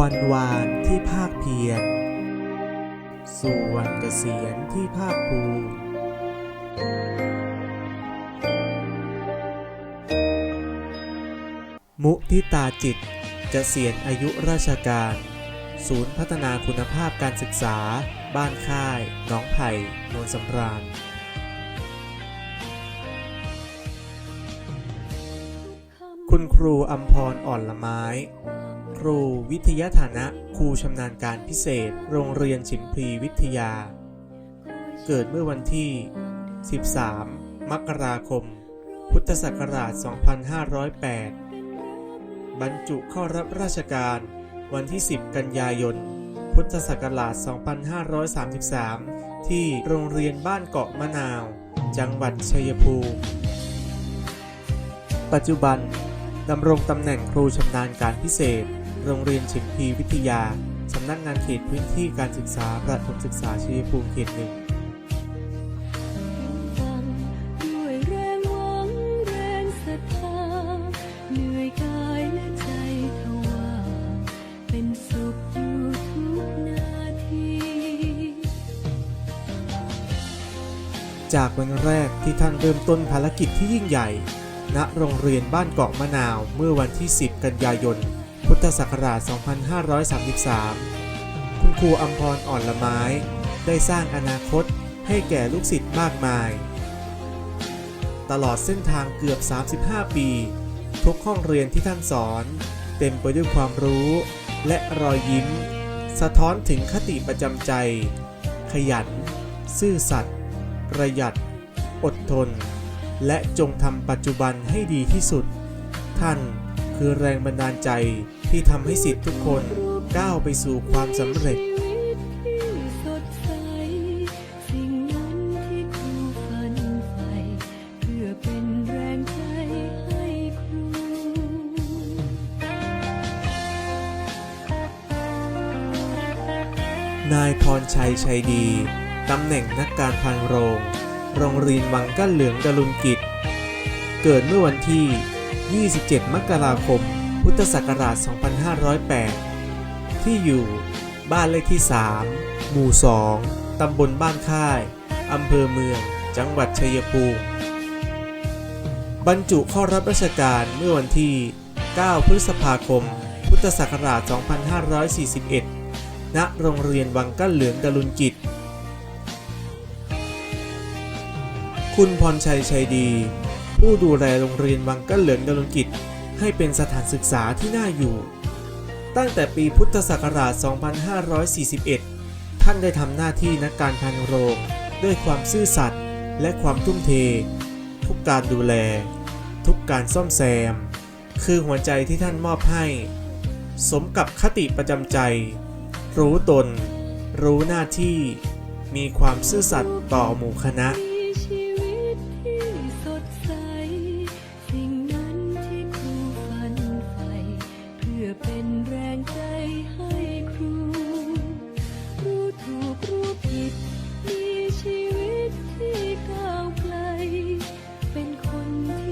วันวานที่ภาคเพียร สู่วันเกษียณที่ภาคภูมิมุทิตาจิตเกษียณอายุราชการ ศูนย์พัฒนาคุณภาพการศึกษา บ้านค่าย น้องไผ่นวลสำราญ คุณครูอัมพรอ่อนละไม้ ครูวิทยาฐานะครูชำนาญการพิเศษ โรงเรียนฉิมพลีวิทยา เกิดเมื่อวันที่ 13 มกราคม พุทธศักราช 2508 บรรจุเข้ารับราชการวันที่ 10 กันยายน พุทธศักราช 2533 ที่โรงเรียนบ้านเกาะมะนาว จังหวัดชัยภูมิปัจจุบัน ดำรงตำแหน่งครูชำนาญการพิเศษ โรงเรียนฉิมพีวิทยา สำนักงานเขตพื้นที่การศึกษาประถมศึกษาชัยภูมิเขตหนึ่งฟังด้วยแรงหวังแรงศรัทธาเหนื่อยกายและใจทว่าเป็นสุขอยู่ทุกนาทีจากวันแรกที่ท่านเริ่มต้นภารกิจที่ยิ่งใหญ่ ณโรงเรียนบ้านเกาะมะนาวเมื่อวันที่ 10 กันยายน พุทธศักราช 2533 คุณครูอัมพรอ่อนละไม้ ได้สร้างอนาคตให้แก่ลูกศิษย์มากมาย ตลอดเส้นทางเกือบ 35 ปี ทุกห้องเรียนที่ท่านสอน เต็มไปด้วยความรู้และรอยยิ้ม สะท้อนถึงคติประจำใจ ขยัน ซื่อสัตย์ประหยัด อดทน และจงทำปัจจุบันให้ดีที่สุด ท่านคือแรงบันดาลใจที่ทำให้สิทธิ์ทุกคนก้าวไปสู่ความสำเร็จชีวิตที่สดใสสิ่งนั้นที่ครูฝันใฝ่เพื่อเป็นแรงใจให้ครูนายพรชัยชัยดี ตำแหน่งนักการพันโรง โรงเรียนวังกั้นเหลืองดลุนกิจ เกิดเมื่อวันที่ 27 มกราคม พุทธศักราช 2508 ที่อยู่บ้านเลขที่ 3 หมู่ 2 ตำบลบ้านค่าย อำเภอเมือง จังหวัดชัยภูมิ บรรจุเข้ารับราชการเมื่อวันที่ 9 พฤษภาคม พุทธศักราช 2541 ณ โรงเรียนวังกั้นเหลืองดลุนกิจ คุณพรชัยชัยดี ผู้ดูแลโรงเรียนวังกั้นเหลืองดลุนกิจ ให้เป็นสถานศึกษาที่น่าอยู่ ตั้งแต่ปีพุทธศักราช 2541 ท่านได้ทำหน้าที่นักการพันโรง ด้วยความซื่อสัตย์และความทุ่มเท ทุกการดูแล ทุกการซ่อมแซม คือหัวใจที่ท่านมอบให้ สมกับคติประจำใจ รู้ตน รู้หน้าที่ มีความซื่อสัตย์ต่อหมู่คณะ สดใส สิ่งนั้นที่ครูฝันใฝ่เพื่อเป็นแรงใจให้ครู รู้ถูกรู้ผิด มีชีวิตที่ก้าวไกล เป็นคนที่